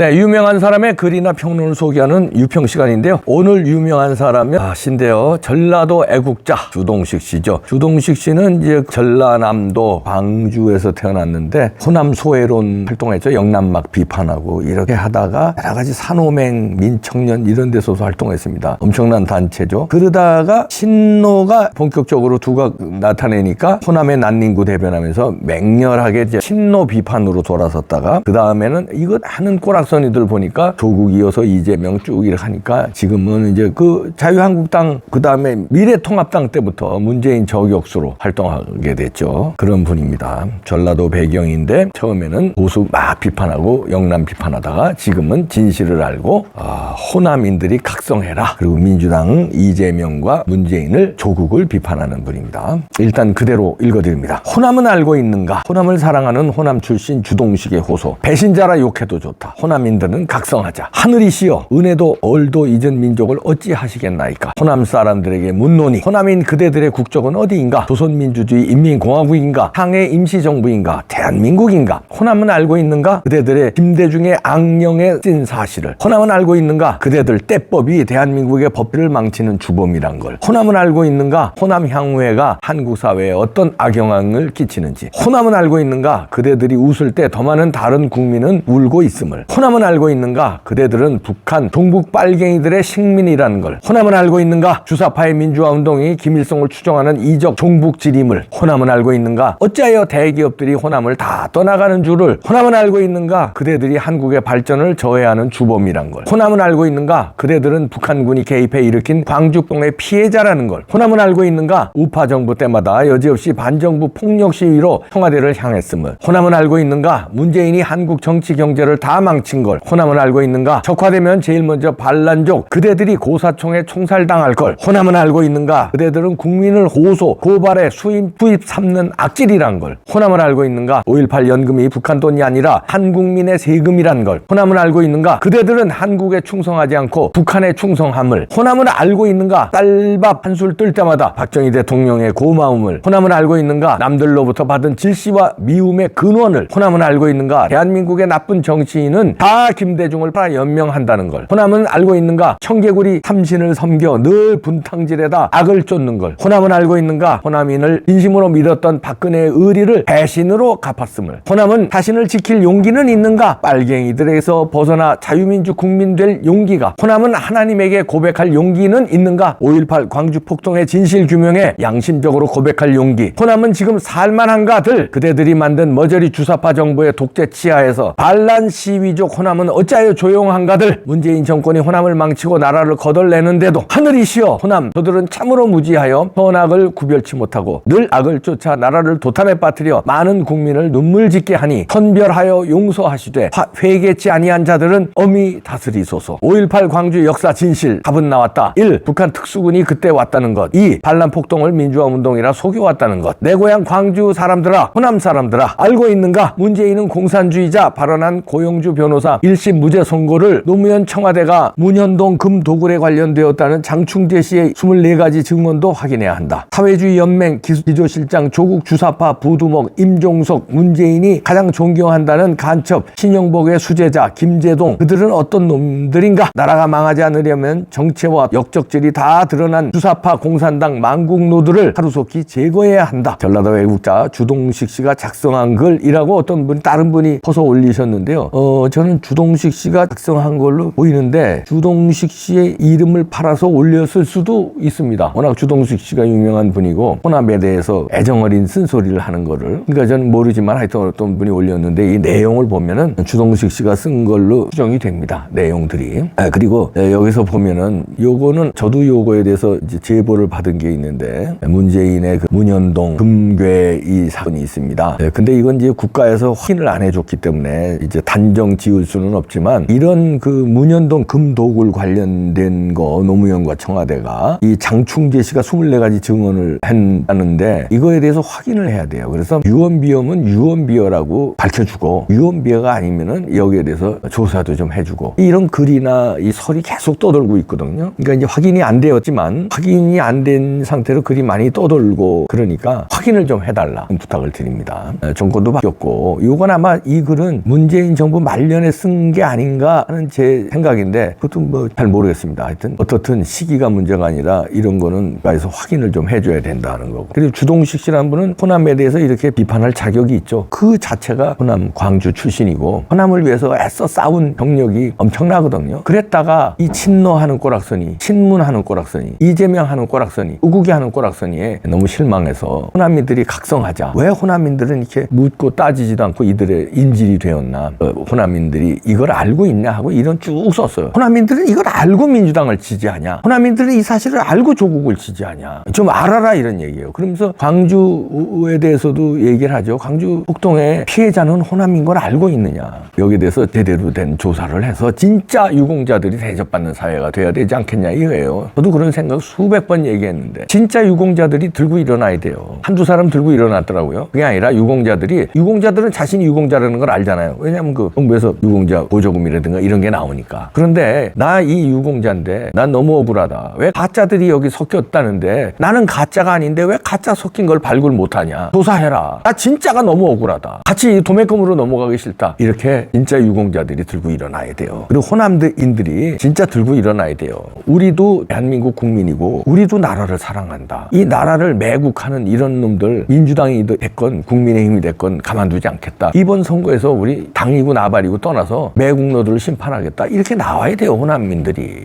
네, 유명한 사람의 글이나 평론을 소개하는 유평 시간인데요. 오늘 유명한 사람은 아, 신데요. 전라도 애국자 주동식 씨죠. 주동식 씨는 이제 전라남도 광주에서 태어났는데 호남 소외론 활동했죠. 영남막 비판하고 이렇게 하다가 여러 가지 산호맹 민청년 이런 데서도 활동했습니다. 엄청난 단체죠. 그러다가 신노가 본격적으로 두각 나타내니까 호남의 난닝구 대변하면서 맹렬하게 이제 신노 비판으로 돌아섰다가 그 다음에는 이거 하는 꼬락 서니들 보니까 조국 이어서 이재명 쭉 이렇게 하니까 지금은 이제 그 자유한국당 그 다음에 미래통합당 때부터 문재인 저격수로 활동하게 됐죠. 그런 분입니다. 전라도 배경인데 처음에는 보수 막 비판하고 영남 비판하다가 지금은 진실을 알고 아, 호남인들이 각성해라. 그리고 민주당 이재명과 문재인을 조국을 비판하는 분입니다. 일단 그대로 읽어드립니다. 호남은 알고 있는가? 호남을 사랑하는 호남 출신 주동식의 호소. 배신자라 욕해도 좋다. 호남 인들은 각성하자. 하늘이시여 은혜도 얼도 잊은 민족을 어찌 하시겠나이까? 호남 사람들에게 묻노니 호남인 그대들의 국적은 어디인가? 조선민주주의 인민공화국인가? 항해 임시정부인가? 대한민국인가? 호남은 알고 있는가? 그대들의 김대중의 악령에 찐 사실을. 호남은 알고 있는가? 그대들 때법이 대한민국의 법비를 망치는 주범이란 걸. 호남은 알고 있는가? 호남 향후회가 한국 사회에 어떤 악영향을 끼치는지. 호남은 알고 있는가? 그대들이 웃을 때 더 많은 다른 국민은 울고 있음을. 호남 은 알고 있는가? 그대들은 북한 동북 빨갱이들의 식민이라는 걸. 호남은 알고 있는가? 주사파의 민주화 운동이 김일성을 추종하는 이적 종북질임을. 호남은 알고 있는가? 어찌하여 대기업들이 호남을 다 떠나가는 줄을. 호남은 알고 있는가? 그대들이 한국의 발전을 저해하는 주범이란 걸. 호남은 알고 있는가? 그대들은 북한군이 개입해 일으킨 광주병의 피해자라는 걸. 호남은 알고 있는가? 우파 정부 때마다 여지없이 반정부 폭력 시위로 청와대를 향했음을. 호남은 알고 있는가? 문재인이 한국 정치 경제를 다 망친 걸. 호남은 알고 있는가? 적화되면 제일 먼저 반란족 그대들이 고사총에 총살당할 걸. 호남은 알고 있는가? 그대들은 국민을 호소, 고발에 수입, 투입 삼는 악질이란 걸. 호남은 알고 있는가? 5.18 연금이 북한 돈이 아니라 한국민의 세금이란 걸. 호남은 알고 있는가? 그대들은 한국에 충성하지 않고 북한에 충성함을. 호남은 알고 있는가? 쌀밥 한술 뜰 때마다 박정희 대통령의 고마움을. 호남은 알고 있는가? 남들로부터 받은 질시와 미움의 근원을. 호남은 알고 있는가? 대한민국의 나쁜 정치인은 다 김대중을 팔아 연명한다는 걸. 호남은 알고 있는가? 청개구리 삼신을 섬겨 늘 분탕질에다 악을 쫓는 걸. 호남은 알고 있는가? 호남인을 진심으로 믿었던 박근혜의 의리를 배신으로 갚았음을. 호남은 자신을 지킬 용기는 있는가? 빨갱이들에서 벗어나 자유민주 국민 될 용기가. 호남은 하나님에게 고백할 용기는 있는가? 5.18 광주 폭동의 진실 규명에 양심적으로 고백할 용기. 호남은 지금 살만한가들 그대들이 만든 머저리 주사파 정부의 독재 치하에서 반란 시위족 호남은 어찌하여 조용한가들? 문재인 정권이 호남을 망치고 나라를 거덜내는데도 하늘이시여 호남 저들은 참으로 무지하여 선악을 구별치 못하고 늘 악을 쫓아 나라를 도탄에 빠뜨려 많은 국민을 눈물 짓게 하니 선별하여 용서하시되 화- 회개치 아니한 자들은 엄히 다스리소서. 5.18 광주 역사 진실. 답은 나왔다. 1. 북한 특수군이 그때 왔다는 것. 2. 반란 폭동을 민주화 운동이라 속여왔다는 것 내 고향 광주 사람들아 호남 사람들아 알고 있는가? 문재인은 공산주의자 발언한 고영주 변호사 1심 무죄 선고를 노무현 청와대가 문현동 금도굴에 관련되었다는 장충재 씨의 24가지 증언도 확인해야 한다. 사회주의 연맹 기조실장 조국 주사파 부두목 임종석 문재인이 가장 존경한다는 간첩 신영복의 수제자 김재동 그들은 어떤 놈들인가? 나라가 망하지 않으려면 정체와 역적질이 다 드러난 주사파 공산당 망국노들을 하루속히 제거해야 한다. 전라도 외국자 주동식 씨가 작성한 글이라고 어떤 분이 다른 분이 퍼서 올리셨는데요. 어 저는 주동식 씨가 작성한 걸로 보이는데 주동식 씨의 이름을 팔아서 올렸을 수도 있습니다. 워낙 주동식 씨가 유명한 분이고 호남에 대해서 애정어린 쓴소리를 하는 거를. 그러니까 저는 모르지만 하여튼 어떤 분이 올렸는데 이 내용을 보면은 주동식 씨가 쓴 걸로 추정이 됩니다. 내용들이. 아, 그리고 에, 여기서 보면은 요거는 저도 요거에 대해서 제보를 받은 게 있는데 문재인의 그 문현동 금괴 이 사건이 있습니다. 예, 근데 이건 이제 국가에서 확인을 안 해줬기 때문에 이제 단정 지을 수는 없지만 이런 그 문현동 금도굴 관련된 거 노무현과 청와대가 이 장충재 씨가 24가지 증언을 했다는데 이거에 대해서 확인을 해야 돼요. 그래서 유언비어면 유언비어라고 밝혀주고 유언비어가 아니면은 여기에 대해서 조사도 좀 해주고 이런 글이나 이 설이 계속 떠돌고 있거든요. 그러니까 이제 확인이 안 되었지만 확인이 안 된 상태로 글이 많이 떠돌고 그러니까 확인을 좀 해달라 부탁을 드립니다. 에, 정권도 바뀌었고 이건 아마 이 글은 문재인 정부 말년에 때문에 쓴 게 아닌가 하는 제 생각인데 그것도 뭐 잘 모르겠습니다. 하여튼 어떻든 시기가 문제가 아니라 이런 거는 가에서 확인을 좀 해줘야 된다는 거고 그리고 주동식 씨라는 분은 호남에 대해서 이렇게 비판할 자격이 있죠. 그 자체가 호남 광주 출신이고 호남을 위해서 애써 싸운 경력이 엄청나거든요. 그랬다가 이 친노하는 꼬락서니 친문하는 꼬락서니 이재명 하는 꼬락서니 우국이 하는 꼬락서니에 너무 실망해서 호남민들이 각성하자 왜 호남민들은 이렇게 묻고 따지지도 않고 이들의 인질이 되었나 어, 호남민들이 이걸 알고 있냐 하고 이런 쭉 썼어요. 호남민들은 이걸 알고 민주당을 지지하냐 호남민들은 이 사실을 알고 조국을 지지하냐 좀 알아라 이런 얘기예요. 그러면서 광주에 대해서도 얘기를 하죠. 광주 북동의 피해자는 호남인 걸 알고 있느냐 여기에 대해서 제대로 된 조사를 해서 진짜 유공자들이 대접받는 사회가 돼야 되지 않겠냐 이거예요. 저도 그런 생각 수백 번 얘기했는데 진짜 유공자들이 들고 일어나야 돼요. 한두 사람 들고 일어났더라고요. 그게 아니라 유공자들이 유공자들은 자신이 유공자라는 걸 알잖아요. 왜냐하면 그 정부에서 유공자 보조금이라든가 이런 게 나오니까. 그런데 나 이 유공자인데 난 너무 억울하다. 왜 가짜들이 여기 섞였다는데 나는 가짜가 아닌데 왜 가짜 섞인 걸 발굴 못하냐. 조사해라. 나 진짜가 너무 억울하다. 같이 도매금으로 넘어가기 싫다. 이렇게 진짜 유공자들이 들고 일어나야 돼요. 그리고 호남인들이 진짜 들고 일어나야 돼요. 우리도 대한민국 국민이고 우리도 나라를 사랑한다. 이 나라를 매국하는 이런 놈들 민주당이 됐건 국민의힘이 됐건 가만두지 않겠다. 이번 선거에서 우리 당이고 나발이고 떠 나서 매국노들을 심판하겠다. 이렇게 나와야 돼요. 호남민들이.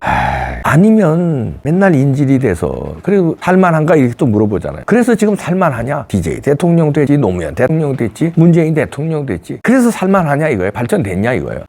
아니면 맨날 인질이 돼서 그리고 살만한가 이렇게 또 물어보잖아요. 그래서 지금 살만하냐? DJ 대통령 되지 노무현 대통령 됐지 문재인 대통령 됐지 그래서 살만하냐 이거예요. 발전됐냐 이거예요.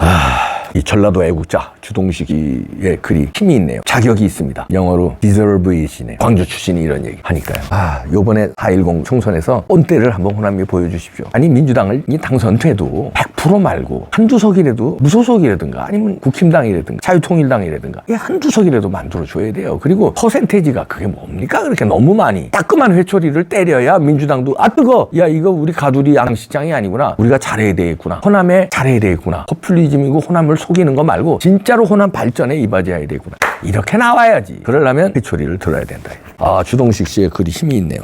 이 전라도 애국자 주동식이의 글이 힘이 있네요. 자격이 있습니다. 영어로 deserve it이네. 광주 출신이 이런 얘기 하니까요. 아, 요번에 4.10 총선에서 본때를 한번 호남이 보여주십시오. 아니 민주당을 이 당선돼도 100% 말고 한두 석이라도 무소속이라든가 아니면 국힘당이라든가 자유통일당이라든가 이 한두 석이라도 만들어줘야 돼요. 그리고 퍼센테이지가 그게 뭡니까? 그렇게 너무 많이 따끔한 회초리를 때려야 민주당도 아 뜨거 야 이거 우리 가두리 양시장이 아니구나 우리가 잘해야 되겠구나 호남에 잘해야 되겠구나 포퓰리즘이고 호남을 속이는 거 말고 진짜로 호남 발전에 이바지해야 되구나. 이렇게 나와야지. 그러려면 회초리를 들어야 된다. 아 주동식 씨의 글이 힘이 있네요